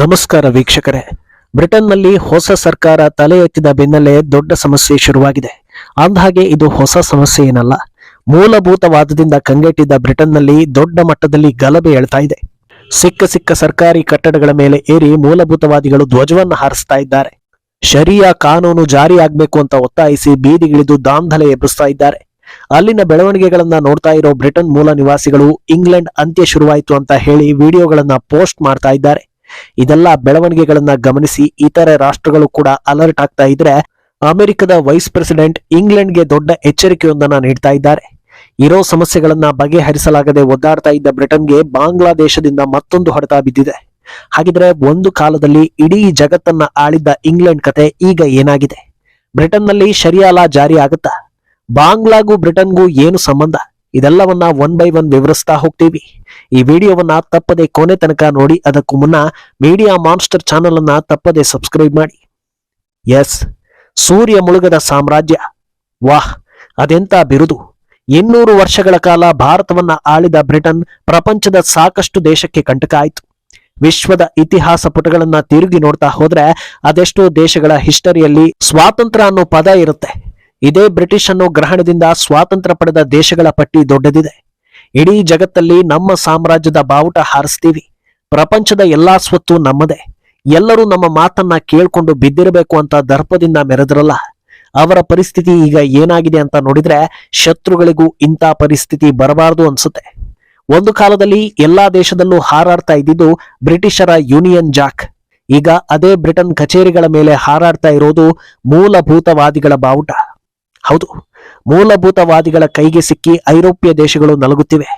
ನಮಸ್ಕಾರ ವೀಕ್ಷಕರೇ. ಬ್ರಿಟನ್ನಲ್ಲಿ ಹೊಸ ಸರ್ಕಾರ ತಲೆ ಎತ್ತಿದ ಬೆನ್ನಲ್ಲೇ ದೊಡ್ಡ ಸಮಸ್ಯೆ ಶುರುವಾಗಿದೆ. ಅಂದಹಾಗೆ ಇದು ಹೊಸ ಸಮಸ್ಯೆ ಏನಲ್ಲ. ಮೂಲಭೂತವಾದದಿಂದ ಕಂಗೆಟ್ಟಿದ್ದ ಬ್ರಿಟನ್ನಲ್ಲಿ ದೊಡ್ಡ ಮಟ್ಟದಲ್ಲಿ ಗಲಭೆ ಎಳ್ತಾ ಇದೆ. ಸಿಕ್ಕ ಸಿಕ್ಕ ಸರ್ಕಾರಿ ಕಟ್ಟಡಗಳ ಮೇಲೆ ಏರಿ ಮೂಲಭೂತವಾದಿಗಳು ಧ್ವಜವನ್ನು ಹಾರಿಸ್ತಾ ಇದ್ದಾರೆ. ಶರಿಯಾ ಕಾನೂನು ಜಾರಿಯಾಗಬೇಕು ಅಂತ ಒತ್ತಾಯಿಸಿ ಬೀದಿಗಿಳಿದು ದಾಂಧಲೆ ಎಬ್ಬಿಸ್ತಾ ಇದ್ದಾರೆ. ಅಲ್ಲಿನ ಬೆಳವಣಿಗೆಗಳನ್ನ ನೋಡ್ತಾ ಇರೋ ಬ್ರಿಟನ್ ಮೂಲ ನಿವಾಸಿಗಳು ಇಂಗ್ಲೆಂಡ್ ಅಂತ್ಯ ಶುರುವಾಯಿತು ಅಂತ ಹೇಳಿ ವಿಡಿಯೋಗಳನ್ನ ಪೋಸ್ಟ್ ಮಾಡ್ತಾ ಇದ್ದಾರೆ. ಇದೆಲ್ಲ ಬೆಳವಣಿಗೆಗಳನ್ನ ಗಮನಿಸಿ ಇತರೆ ರಾಷ್ಟ್ರಗಳು ಕೂಡ ಅಲರ್ಟ್ ಆಗ್ತಾ ಇದ್ರೆ ಅಮೆರಿಕದ ವೈಸ್ ಪ್ರೆಸಿಡೆಂಟ್ ಇಂಗ್ಲೆಂಡ್ಗೆ ದೊಡ್ಡ ಎಚ್ಚರಿಕೆಯೊಂದನ್ನ ನೀಡ್ತಾ ಇದ್ದಾರೆ. ಇರೋ ಸಮಸ್ಯೆಗಳನ್ನ ಬಗೆಹರಿಸಲಾಗದೆ ಒದ್ದಾಡ್ತಾ ಇದ್ದ ಬ್ರಿಟನ್ಗೆ ಬಾಂಗ್ಲಾದೇಶದಿಂದ ಮತ್ತೊಂದು ಹೊಡೆತ ಬಿದ್ದಿದೆ. ಹಾಗಿದ್ರೆ ಒಂದು ಕಾಲದಲ್ಲಿ ಇಡೀ ಜಗತ್ತನ್ನ ಆಳಿದ್ದ ಇಂಗ್ಲೆಂಡ್ ಕತೆ ಈಗ ಏನಾಗಿದೆ? ಬ್ರಿಟನ್ನಲ್ಲಿ ಶರಿಯಾಲ ಜಾರಿ ಆಗುತ್ತಾ? ಬಾಂಗ್ಲಾಗೂ ಬ್ರಿಟನ್ಗೂ ಏನು ಸಂಬಂಧ? ಇದೆಲ್ಲವನ್ನ ಒನ್ ಬೈ ಒನ್ ವಿವರಿಸ್ತಾ ಹೋಗ್ತೀವಿ. ಈ ವಿಡಿಯೋವನ್ನ ತಪ್ಪದೆ ಕೊನೆ ತನಕ ನೋಡಿ, ಅದಕ್ಕೂ ಮುನ್ನ ಮೀಡಿಯಾ ಮಾನ್ಸ್ಟರ್ ಚಾನೆಲ್ ಅನ್ನ ತಪ್ಪದೆ ಸಬ್ಸ್ಕ್ರೈಬ್ ಮಾಡಿ. ಎಸ್ ಸೂರ್ಯ ಮುಳುಗದ ಸಾಮ್ರಾಜ್ಯ. ವಾಹ್, ಅದೆಂತ ಬಿರುದು. ಇನ್ನೂರು ವರ್ಷಗಳ ಕಾಲ ಭಾರತವನ್ನ ಆಳಿದ ಬ್ರಿಟನ್ ಪ್ರಪಂಚದ ಸಾಕಷ್ಟು ದೇಶಕ್ಕೆ ಕಂಟಕ ಆಯಿತು. ವಿಶ್ವದ ಇತಿಹಾಸ ಪುಟಗಳನ್ನ ತಿರುಗಿ ನೋಡ್ತಾ ಹೋದ್ರೆ ಅದೆಷ್ಟೋ ದೇಶಗಳ ಹಿಸ್ಟರಿಯಲ್ಲಿ ಸ್ವಾತಂತ್ರ್ಯ ಅನ್ನೋ ಪದ ಇರುತ್ತೆ. ಇದೇ ಬ್ರಿಟಿಷ್ ಅನ್ನು ಗ್ರಹಣದಿಂದ ಸ್ವಾತಂತ್ರ್ಯ ಪಡೆದ ದೇಶಗಳ ಪಟ್ಟಿ ದೊಡ್ಡದಿದೆ. ಇಡೀ ಜಗತ್ತಲ್ಲಿ ನಮ್ಮ ಸಾಮ್ರಾಜ್ಯದ ಬಾವುಟ ಹಾರಿಸ್ತೀವಿ. ಪ್ರಪಂಚದ ಎಲ್ಲಾ ಸ್ವತ್ತು ನಮ್ಮದೇ. ಎಲ್ಲರೂ ನಮ್ಮ ಮಾತನ್ನ ಕೇಳ್ಕೊಂಡು ಬಿದ್ದಿರಬೇಕು ಅಂತ ದರ್ಪದಿಂದ ಮೆರೆದ್ರಲ್ಲ. ಅವರ ಪರಿಸ್ಥಿತಿ ಈಗ ಏನಾಗಿದೆ ಅಂತ ನೋಡಿದ್ರೆ ಶತ್ರುಗಳಿಗೂ ಇಂಥ ಪರಿಸ್ಥಿತಿ ಬರಬಾರದು ಅನ್ಸುತ್ತೆ. ಒಂದು ಕಾಲದಲ್ಲಿ ಎಲ್ಲಾ ದೇಶದಲ್ಲೂ ಹಾರಾಡ್ತಾ ಇದ್ದಿದ್ದು ಬ್ರಿಟಿಷರ ಯೂನಿಯನ್ ಜಾಕ್. ಈಗ ಅದೇ ಬ್ರಿಟನ್ ಕಚೇರಿಗಳ ಮೇಲೆ ಹಾರಾಡ್ತಾ ಇರೋದು ಮೂಲಭೂತವಾದಿಗಳ ಬಾವುಟ. ಹೌದು, ಮೂಲಭೂತವಾದಿಗಳ ಕೈಗೆ ಸಿಕ್ಕಿ ಐರೋಪ್ಯ ದೇಶಗಳು ನಲಗುತ್ತಿವೆ.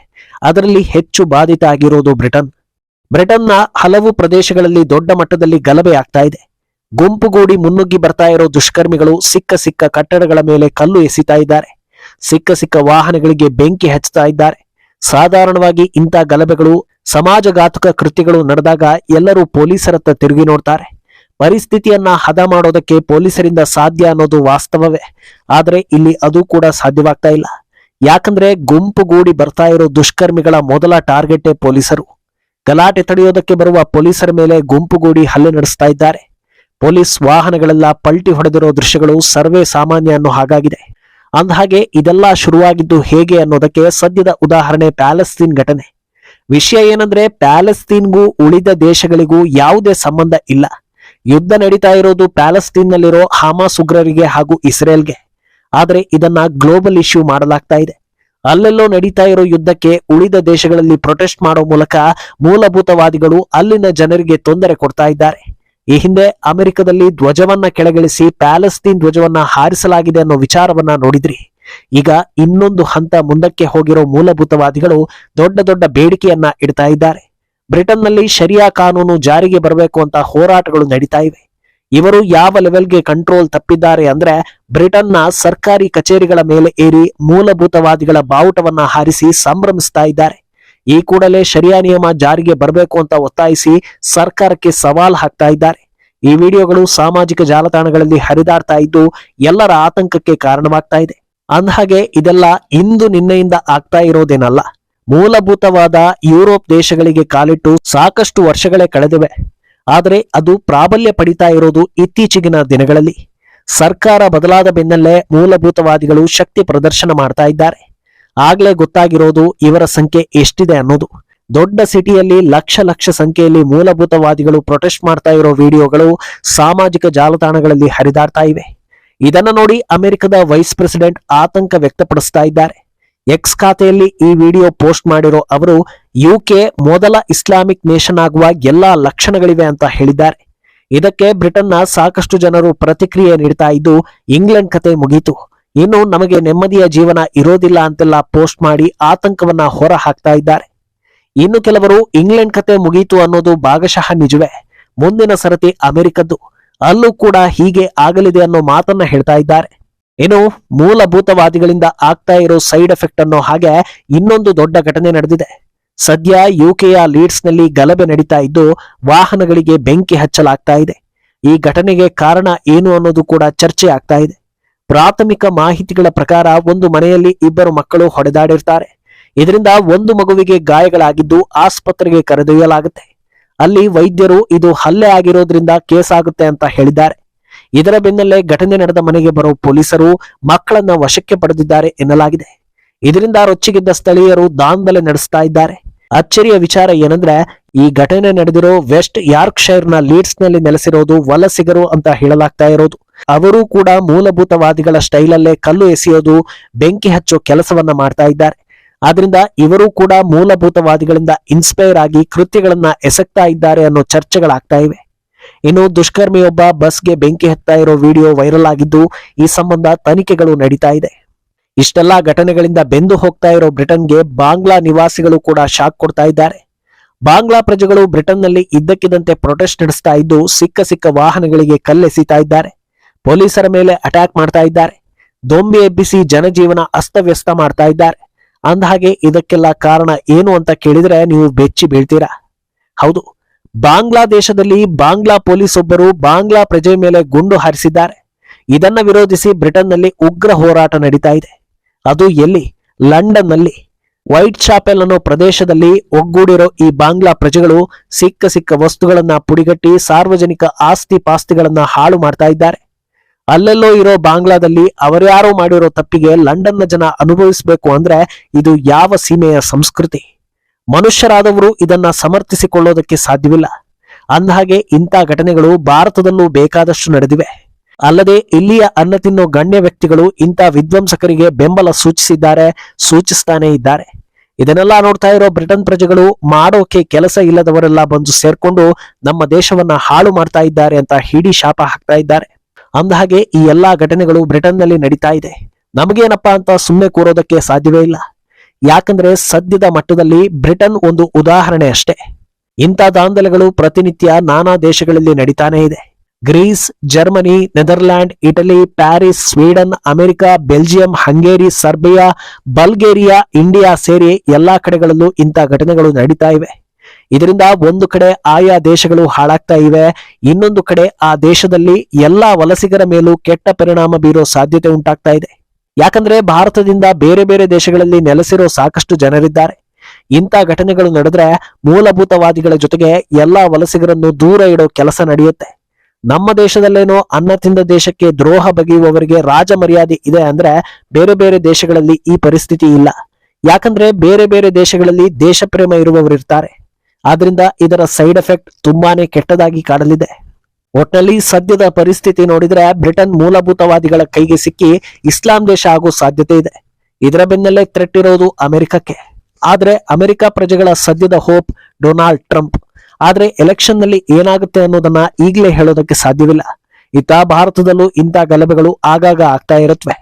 ಅದರಲ್ಲಿ ಹೆಚ್ಚು ಬಾಧಿತ ಆಗಿರೋದು ಬ್ರಿಟನ್. ಬ್ರಿಟನ್ನ ಹಲವು ಪ್ರದೇಶಗಳಲ್ಲಿ ದೊಡ್ಡ ಮಟ್ಟದಲ್ಲಿ ಗಲಭೆ ಆಗ್ತಾ ಇದೆ. ಗುಂಪುಗೂಡಿ ಮುನ್ನುಗ್ಗಿ ಬರ್ತಾ ಇರೋ ದುಷ್ಕರ್ಮಿಗಳು ಸಿಕ್ಕ ಸಿಕ್ಕ ಕಟ್ಟಡಗಳ ಮೇಲೆ ಕಲ್ಲು ಎಸಿತಾ ಇದ್ದಾರೆ. ಸಿಕ್ಕ ಸಿಕ್ಕ ವಾಹನಗಳಿಗೆ ಬೆಂಕಿ ಹಚ್ಚುತ್ತಾ ಇದ್ದಾರೆ. ಸಾಧಾರಣವಾಗಿ ಇಂಥ ಗಲಭೆಗಳು ಸಮಾಜಘಾತುಕ ಕೃತ್ಯಗಳು ನಡೆದಾಗ ಎಲ್ಲರೂ ಪೊಲೀಸರತ್ತ ತಿರುಗಿ ನೋಡ್ತಾರೆ. ಪರಿಸ್ಥಿತಿಯನ್ನ ಹದ ಮಾಡೋದಕ್ಕೆ ಪೊಲೀಸರಿಂದ ಸಾಧ್ಯ ಅನ್ನೋದು ವಾಸ್ತವವೇ. ಆದರೆ ಇಲ್ಲಿ ಅದು ಕೂಡ ಸಾಧ್ಯವಾಗ್ತಾ ಇಲ್ಲ. ಯಾಕಂದ್ರೆ ಗುಂಪುಗೂಡಿ ಬರ್ತಾ ಇರೋ ದುಷ್ಕರ್ಮಿಗಳ ಮೊದಲ ಟಾರ್ಗೆಟೇ ಪೊಲೀಸರು. ಗಲಾಟೆ ತಡೆಯೋದಕ್ಕೆ ಬರುವ ಪೊಲೀಸರ ಮೇಲೆ ಗುಂಪುಗೂಡಿ ಹಲ್ಲೆ ನಡೆಸ್ತಾ ಇದ್ದಾರೆ. ಪೊಲೀಸ್ ವಾಹನಗಳೆಲ್ಲ ಪಲ್ಟಿ ಹೊಡೆದಿರೋ ದೃಶ್ಯಗಳು ಸರ್ವೇ ಸಾಮಾನ್ಯ ಅನ್ನೋ ಹಾಗಾಗಿದೆ. ಅಂದಹಾಗೆ ಇದೆಲ್ಲ ಶುರುವಾಗಿದ್ದು ಹೇಗೆ ಅನ್ನೋದಕ್ಕೆ ಸದ್ಯದ ಉದಾಹರಣೆ ಪ್ಯಾಲೆಸ್ತೀನ್ ಘಟನೆ. ವಿಷಯ ಏನಂದ್ರೆ ಪ್ಯಾಲೆಸ್ತೀನ್ಗೂ ಉಳಿದ ದೇಶಗಳಿಗೂ ಯಾವುದೇ ಸಂಬಂಧ ಇಲ್ಲ. ಯುದ್ಧ ನಡೀತಾ ಇರೋದು ಪ್ಯಾಲೆಸ್ತೀನ್ನಲ್ಲಿರೋ ಹಮಾಸ್ ಉಗ್ರರಿಗೆ ಹಾಗೂ ಇಸ್ರೇಲ್ಗೆ. ಆದರೆ ಇದನ್ನ ಗ್ಲೋಬಲ್ ಇಶ್ಯೂ ಮಾಡಲಾಗ್ತಾ ಇದೆ. ಅಲ್ಲೆಲ್ಲೋ ನಡೀತಾ ಇರೋ ಯುದ್ಧಕ್ಕೆ ಉಳಿದ ದೇಶಗಳಲ್ಲಿ ಪ್ರೊಟೆಸ್ಟ್ ಮಾಡೋ ಮೂಲಕ ಮೂಲಭೂತವಾದಿಗಳು ಅಲ್ಲಿನ ಜನರಿಗೆ ತೊಂದರೆ ಕೊಡ್ತಾ ಇದ್ದಾರೆ. ಈ ಹಿಂದೆ ಅಮೆರಿಕದಲ್ಲಿ ಧ್ವಜವನ್ನ ಕೆಳಗಿಳಿಸಿ ಪ್ಯಾಲೆಸ್ತೀನ್ ಧ್ವಜವನ್ನ ಹಾರಿಸಲಾಗಿದೆ ಅನ್ನೋ ವಿಚಾರವನ್ನ ನೋಡಿದ್ರಿ. ಈಗ ಇನ್ನೊಂದು ಹಂತ ಮುಂದಕ್ಕೆ ಹೋಗಿರೋ ಮೂಲಭೂತವಾದಿಗಳು ದೊಡ್ಡ ದೊಡ್ಡ ಬೇಡಿಕೆಯನ್ನ ಇಡ್ತಾ ಇದ್ದಾರೆ. ಬ್ರಿಟನ್ನಲ್ಲಿ ಶರಿಯಾ ಕಾನೂನು ಜಾರಿಗೆ ಬರಬೇಕು ಅಂತ ಹೋರಾಟಗಳು ನಡೀತಾ ಇವೆ. ಇವರು ಯಾವ ಲೆವೆಲ್ಗೆ ಕಂಟ್ರೋಲ್ ತಪ್ಪಿದ್ದಾರೆ ಅಂದ್ರೆ ಬ್ರಿಟನ್ನ ಸರ್ಕಾರಿ ಕಚೇರಿಗಳ ಮೇಲೆ ಏರಿ ಮೂಲಭೂತವಾದಿಗಳ ಬಾವುಟವನ್ನ ಹಾರಿಸಿ ಸಂಭ್ರಮಿಸ್ತಾ ಇದ್ದಾರೆ. ಈ ಕೂಡಲೇ ಶರಿಯಾ ನಿಯಮ ಜಾರಿಗೆ ಬರಬೇಕು ಅಂತ ಒತ್ತಾಯಿಸಿ ಸರ್ಕಾರಕ್ಕೆ ಸವಾಲು ಹಾಕ್ತಾ ಇದ್ದಾರೆ. ಈ ವಿಡಿಯೋಗಳು ಸಾಮಾಜಿಕ ಜಾಲತಾಣಗಳಲ್ಲಿ ಹರಿದಾಡ್ತಾ ಇದ್ದು ಎಲ್ಲರ ಆತಂಕಕ್ಕೆ ಕಾರಣವಾಗ್ತಾ ಇದೆ. ಅಂದಹಾಗೆ ಇದೆಲ್ಲ ಇಂದು ನಿನ್ನೆಯಿಂದ ಆಗ್ತಾ ಇರೋದೇನಲ್ಲ. ಮೂಲಭೂತವಾದ ಯುರೋಪ್ ದೇಶಗಳಿಗೆ ಕಾಲಿಟ್ಟು ಸಾಕಷ್ಟು ವರ್ಷಗಳೇ ಕಳೆದಿವೆ. ಆದರೆ ಅದು ಪ್ರಾಬಲ್ಯ ಪಡಿತಾ ಇರೋದು ಇತ್ತೀಚೆಗಿನ ದಿನಗಳಲ್ಲಿ. ಸರ್ಕಾರ ಬದಲಾದ ಬೆನ್ನಲ್ಲೇ ಮೂಲಭೂತವಾದಿಗಳು ಶಕ್ತಿ ಪ್ರದರ್ಶನ ಮಾಡ್ತಾ ಇದ್ದಾರೆ. ಆಗ್ಲೇ ಗೊತ್ತಾಗಿರೋದು ಇವರ ಸಂಖ್ಯೆ ಎಷ್ಟಿದೆ ಅನ್ನೋದು. ದೊಡ್ಡ ಸಿಟಿಯಲ್ಲಿ ಲಕ್ಷ ಲಕ್ಷ ಸಂಖ್ಯೆಯಲ್ಲಿ ಮೂಲಭೂತವಾದಿಗಳು ಪ್ರೊಟೆಸ್ಟ್ ಮಾಡ್ತಾ ಇರೋ ವಿಡಿಯೋಗಳು ಸಾಮಾಜಿಕ ಜಾಲತಾಣಗಳಲ್ಲಿ ಹರಿದಾಡ್ತಾ ಇವೆ. ಇದನ್ನ ನೋಡಿ ಅಮೆರಿಕದ ವೈಸ್ ಪ್ರೆಸಿಡೆಂಟ್ ಆತಂಕ ವ್ಯಕ್ತಪಡಿಸ್ತಾ ಇದ್ದಾರೆ. ಎಕ್ಸ್ ಖಾತೆಯಲ್ಲಿ ಈ ವಿಡಿಯೋ ಪೋಸ್ಟ್ ಮಾಡಿರೋ ಅವರು ಯುಕೆ ಮೊದಲ ಇಸ್ಲಾಮಿಕ್ ನೇಷನ್ ಆಗುವ ಎಲ್ಲಾ ಲಕ್ಷಣಗಳಿವೆ ಅಂತ ಹೇಳಿದ್ದಾರೆ. ಇದಕ್ಕೆ ಬ್ರಿಟನ್ನ ಸಾಕಷ್ಟು ಜನರು ಪ್ರತಿಕ್ರಿಯೆ ನೀಡ್ತಾ ಇದ್ದು, ಇಂಗ್ಲೆಂಡ್ ಕತೆ ಮುಗೀತು. ಇನ್ನು ನಮಗೆ ನೆಮ್ಮದಿಯ ಜೀವನ ಇರೋದಿಲ್ಲ ಅಂತೆಲ್ಲ ಪೋಸ್ಟ್ ಮಾಡಿ ಆತಂಕವನ್ನ ಹೊರ ಹಾಕ್ತಾ ಇದ್ದಾರೆ. ಇನ್ನು ಕೆಲವರು ಇಂಗ್ಲೆಂಡ್ ಕತೆ ಮುಗೀತು ಅನ್ನೋದು ಭಾಗಶಃ ನಿಜವೇ. ಮುಂದಿನ ಸರತಿ ಅಮೆರಿಕದ್ದು. ಅಲ್ಲೂ ಕೂಡ ಹೀಗೆ ಆಗಲಿದೆ ಅನ್ನೋ ಮಾತನ್ನ ಹೇಳ್ತಾ ಇದ್ದಾರೆ. ಇನ್ನು ಮೂಲಭೂತವಾದಿಗಳಿಂದ ಆಗ್ತಾ ಇರೋ ಸೈಡ್ ಎಫೆಕ್ಟ್ ಅನ್ನೋ ಹಾಗೆ ಇನ್ನೊಂದು ದೊಡ್ಡ ಘಟನೆ ನಡೆದಿದೆ. ಸದ್ಯ ಯುಕೆಯ ಲೀಡ್ಸ್ನಲ್ಲಿ ಗಲಭೆ ನಡೀತಾ ಇದ್ದು ವಾಹನಗಳಿಗೆ ಬೆಂಕಿ ಹಚ್ಚಲಾಗ್ತಾ ಇದೆ. ಈ ಘಟನೆಗೆ ಕಾರಣ ಏನು ಅನ್ನೋದು ಕೂಡ ಚರ್ಚೆ ಆಗ್ತಾ ಇದೆ. ಪ್ರಾಥಮಿಕ ಮಾಹಿತಿಗಳ ಪ್ರಕಾರ ಒಂದು ಮನೆಯಲ್ಲಿ ಇಬ್ಬರು ಮಕ್ಕಳು ಹೊಡೆದಾಡಿರ್ತಾರೆ. ಇದರಿಂದ ಒಂದು ಮಗುವಿಗೆ ಗಾಯಗಳಾಗಿದ್ದು ಆಸ್ಪತ್ರೆಗೆ ಕರೆದೊಯ್ಯಲಾಗುತ್ತೆ. ಅಲ್ಲಿ ವೈದ್ಯರು, ಇದು ಹಲ್ಲೆ ಆಗಿರೋದ್ರಿಂದ ಕೇಸ್ ಆಗುತ್ತೆ ಅಂತ ಹೇಳಿದ್ದಾರೆ. ಇದರ ಬೆನ್ನಲ್ಲೇ ಘಟನೆ ನಡೆದ ಮನೆಗೆ ಬರೋ ಪೊಲೀಸರು ಮಕ್ಕಳನ್ನ ವಶಕ್ಕೆ ಪಡೆದಿದ್ದಾರೆ ಎನ್ನಲಾಗಿದೆ. ಇದರಿಂದ ರೊಚ್ಚಿಗಿದ್ದ ಸ್ಥಳೀಯರು ದಾಂಧಲೆ ನಡೆಸ್ತಾ ಇದ್ದಾರೆ. ಅಚ್ಚರಿಯ ವಿಚಾರ ಏನಂದ್ರೆ, ಈ ಘಟನೆ ನಡೆದಿರೋ ವೆಸ್ಟ್ ಯಾರ್ಕ್ನ ಲೀಡ್ಸ್ನಲ್ಲಿ ನೆಲೆಸಿರೋದು ವಲಸಿಗರು ಅಂತ ಹೇಳಲಾಗ್ತಾ ಇರೋದು. ಅವರು ಕೂಡ ಮೂಲಭೂತವಾದಿಗಳ ಸ್ಟೈಲಲ್ಲೇ ಕಲ್ಲು ಎಸೆಯೋದು, ಬೆಂಕಿ ಹಚ್ಚೋ ಕೆಲಸವನ್ನ ಮಾಡ್ತಾ ಇದ್ದಾರೆ. ಆದ್ರಿಂದ ಇವರು ಕೂಡ ಮೂಲಭೂತವಾದಿಗಳಿಂದ ಇನ್ಸ್ಪೈರ್ ಆಗಿ ಕೃತ್ಯಗಳನ್ನ ಎಸಗ್ತಾ ಇದ್ದಾರೆ ಅನ್ನೋ ಚರ್ಚೆಗಳಾಗ್ತಾ ಇವೆ. ಇನ್ನು ದುಷ್ಕರ್ಮಿಯೊಬ್ಬ ಬಸ್ಗೆ ಬೆಂಕಿ ಹತ್ತಾ ಇರೋ ವಿಡಿಯೋ ವೈರಲ್ ಆಗಿದ್ದು ಈ ಸಂಬಂಧ ತನಿಖೆಗಳು ನಡೀತಾ ಇದೆ. ಇಷ್ಟೆಲ್ಲಾ ಘಟನೆಗಳಿಂದ ಬೆಂದು ಹೋಗ್ತಾ ಇರೋ ಬ್ರಿಟನ್ಗೆ ಬಾಂಗ್ಲಾ ನಿವಾಸಿಗಳು ಕೂಡ ಶಾಕ್ ಕೊಡ್ತಾ ಇದ್ದಾರೆ. ಬಾಂಗ್ಲಾ ಪ್ರಜೆಗಳು ಬ್ರಿಟನ್ನಲ್ಲಿ ಇದ್ದಕ್ಕಿದ್ದಂತೆ ಪ್ರೊಟೆಸ್ಟ್ ನಡೆಸ್ತಾ ಇದ್ದು ಸಿಕ್ಕ ಸಿಕ್ಕ ವಾಹನಗಳಿಗೆ ಕಲ್ಲೆಸಿತಾ ಇದ್ದಾರೆ. ಪೊಲೀಸರ ಮೇಲೆ ಅಟ್ಯಾಕ್ ಮಾಡ್ತಾ ಇದ್ದಾರೆ. ದೊಂಬಿ ಎಬ್ಬಿಸಿ ಜನಜೀವನ ಅಸ್ತವ್ಯಸ್ತ ಮಾಡ್ತಾ ಇದ್ದಾರೆ. ಅಂದಹಾಗೆ ಇದಕ್ಕೆಲ್ಲ ಕಾರಣ ಏನು ಅಂತ ಕೇಳಿದ್ರೆ ನೀವು ಬೆಚ್ಚಿ ಬೀಳ್ತೀರಾ? ಹೌದು ಬಾಂಗ್ಲಾದೇಶದಲ್ಲಿ ಬಾಂಗ್ಲಾ ಪೊಲೀಸ್ ಒಬ್ಬರು ಬಾಂಗ್ಲಾ ಪ್ರಜೆ ಮೇಲೆ ಗುಂಡು ಹಾರಿಸಿದ್ದಾರೆ. ಇದನ್ನ ವಿರೋಧಿಸಿ ಬ್ರಿಟನ್ನಲ್ಲಿ ಉಗ್ರ ಹೋರಾಟ ನಡೀತಾ ಇದೆ. ಅದು ಎಲ್ಲಿ? ಲಂಡನ್ನಲ್ಲಿ. ವೈಟ್ ಚಾಪೆಲ್ ಅನ್ನೋ ಪ್ರದೇಶದಲ್ಲಿ ಒಗ್ಗೂಡಿರೋ ಈ ಬಾಂಗ್ಲಾ ಪ್ರಜೆಗಳು ಸಿಕ್ಕ ಸಿಕ್ಕ ವಸ್ತುಗಳನ್ನ ಪುಡಿಗಟ್ಟಿ ಸಾರ್ವಜನಿಕ ಆಸ್ತಿ ಪಾಸ್ತಿಗಳನ್ನ ಹಾಳು ಮಾಡ್ತಾ ಇದ್ದಾರೆ. ಅಲ್ಲೆಲ್ಲೋ ಇರೋ ಬಾಂಗ್ಲಾದಲ್ಲಿ ಅವರ್ಯಾರೋ ಮಾಡಿರೋ ತಪ್ಪಿಗೆ ಲಂಡನ್ನ ಜನ ಅನುಭವಿಸಬೇಕು ಅಂದ್ರೆ ಇದು ಯಾವ ಸೀಮೆಯ ಸಂಸ್ಕೃತಿ? ಮನುಷ್ಯರಾದವರು ಇದನ್ನ ಸಮರ್ಥಿಸಿಕೊಳ್ಳೋದಕ್ಕೆ ಸಾಧ್ಯವಿಲ್ಲ. ಅಂದಹಾಗೆ ಇಂಥ ಘಟನೆಗಳು ಭಾರತದಲ್ಲೂ ಬೇಕಾದಷ್ಟು ನಡೆದಿವೆ. ಅಲ್ಲದೆ ಇಲ್ಲಿಯ ಅನ್ನ ತಿನ್ನೋ ಗಣ್ಯ ವ್ಯಕ್ತಿಗಳು ಇಂಥ ವಿಧ್ವಂಸಕರಿಗೆ ಬೆಂಬಲ ಸೂಚಿಸಿದ್ದಾರೆ, ಸೂಚಿಸ್ತಾನೆ ಇದ್ದಾರೆ. ಇದನ್ನೆಲ್ಲ ನೋಡ್ತಾ ಇರೋ ಬ್ರಿಟನ್ ಪ್ರಜೆಗಳು ಮಾಡೋಕೆ ಕೆಲಸ ಇಲ್ಲದವರೆಲ್ಲ ಬಂದು ಸೇರ್ಕೊಂಡು ನಮ್ಮ ದೇಶವನ್ನ ಹಾಳು ಮಾಡ್ತಾ ಇದ್ದಾರೆ ಅಂತ ಹಿಡಿ ಶಾಪ ಹಾಕ್ತಾ ಇದ್ದಾರೆ. ಅಂದಹಾಗೆ ಈ ಎಲ್ಲಾ ಘಟನೆಗಳು ಬ್ರಿಟನ್ನಲ್ಲಿ ನಡೀತಾ ಇದೆ. ನಮಗೇನಪ್ಪಾ ಅಂತ ಸುಮ್ಮನೆ ಕೂರೋದಕ್ಕೆ ಸಾಧ್ಯವೇ ಇಲ್ಲ. ಯಾಕಂದ್ರೆ ಸದ್ಯದ ಮಟ್ಟದಲ್ಲಿ ಬ್ರಿಟನ್ ಒಂದು ಉದಾಹರಣೆ ಅಷ್ಟೇ. ಇಂಥ ದಾಂಧಲೆಗಳು ಪ್ರತಿನಿತ್ಯ ನಾನಾ ದೇಶಗಳಲ್ಲಿ ನಡೀತಾನೇ ಇದೆ. Greece, Germany, Netherland, Italy, Paris, Sweden, America, Belgium, Hungary, Serbia, Bulgaria, India ಸೇರಿ ಎಲ್ಲಾ ಕಡೆಗಳಲ್ಲೂ ಇಂಥ ಘಟನೆಗಳು ನಡೀತಾ ಇವೆ. ಇದರಿಂದ ಒಂದು ಕಡೆ ಆಯಾ ದೇಶಗಳು ಹಾಳಾಗ್ತಾ ಇವೆ, ಇನ್ನೊಂದು ಕಡೆ ಆ ದೇಶದಲ್ಲಿ ಎಲ್ಲಾ ವಲಸಿಗರ ಮೇಲೂ ಕೆಟ್ಟ ಪರಿಣಾಮ ಬೀರೋ ಸಾಧ್ಯತೆ ಉಂಟಾಗ್ತಾ ಇದೆ. ಯಾಕಂದ್ರೆ ಭಾರತದಿಂದ ಬೇರೆ ಬೇರೆ ದೇಶಗಳಲ್ಲಿ ನೆಲೆಸಿರೋ ಸಾಕಷ್ಟು ಜನರಿದ್ದಾರೆ. ಇಂಥ ಘಟನೆಗಳು ನಡೆದ್ರೆ ಮೂಲಭೂತವಾದಿಗಳ ಜೊತೆಗೆ ಎಲ್ಲಾ ವಲಸಿಗರನ್ನು ದೂರ ಇಡೋ ಕೆಲಸ ನಡೆಯುತ್ತೆ. ನಮ್ಮ ದೇಶದಲ್ಲೇನೋ ಅನ್ನ ತಿಂದ ದೇಶಕ್ಕೆ ದ್ರೋಹ ಬಗೆಯುವವರಿಗೆ ರಾಜ ಮರ್ಯಾದೆ ಇದೆ ಅಂದ್ರೆ ಬೇರೆ ಬೇರೆ ದೇಶಗಳಲ್ಲಿ ಈ ಪರಿಸ್ಥಿತಿ ಇಲ್ಲ. ಯಾಕಂದ್ರೆ ಬೇರೆ ಬೇರೆ ದೇಶಗಳಲ್ಲಿ ದೇಶ ಪ್ರೇಮ ಇರುವವರಿರ್ತಾರೆ. ಆದ್ರಿಂದ ಇದರ ಸೈಡ್ ಎಫೆಕ್ಟ್ ತುಂಬಾನೇ ಕೆಟ್ಟದಾಗಿ ಕಾಡಲಿದೆ. ಒಟ್ನಲ್ಲಿ ಸದ್ಯದ ಪರಿಸ್ಥಿತಿ ನೋಡಿದ್ರೆ ಬ್ರಿಟನ್ ಮೂಲಭೂತವಾದಿಗಳ ಕೈಗೆ ಸಿಕ್ಕಿ ಇಸ್ಲಾಂ ದೇಶ ಆಗೋ ಸಾಧ್ಯತೆ ಇದೆ. ಇದರ ಬೆನ್ನಲ್ಲೇ ಥ್ರೆಟ್ ಇರೋದು ಅಮೆರಿಕಕ್ಕೆ. ಆದ್ರೆ ಅಮೆರಿಕ ಪ್ರಜೆಗಳ ಸದ್ಯದ ಹೋಪ್ ಡೊನಾಲ್ಡ್ ಟ್ರಂಪ್. ಆದ್ರೆ ಎಲೆಕ್ಷನ್ನಲ್ಲಿ ಏನಾಗುತ್ತೆ ಅನ್ನೋದನ್ನ ಈಗಲೇ ಹೇಳೋದಕ್ಕೆ ಸಾಧ್ಯವಿಲ್ಲ. ಇತ್ತ ಭಾರತದಲ್ಲೂ ಇಂಥ ಗಲಭೆಗಳು ಆಗಾಗ ಆಗ್ತಾ ಇರುತ್ತವೆ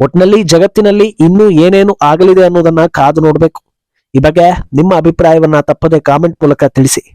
ಒಟ್ನಲ್ಲಿ ಜಗತ್ತಿನಲ್ಲಿ ಇನ್ನೂ ಏನೇನು ಆಗಲಿದೆ ಅನ್ನೋದನ್ನ ಕಾದು ನೋಡಬೇಕು. ಈ ಬಗ್ಗೆ ನಿಮ್ಮ ಅಭಿಪ್ರಾಯವನ್ನ ತಪ್ಪದೆ ಕಾಮೆಂಟ್ ಮೂಲಕ ತಿಳಿಸಿ.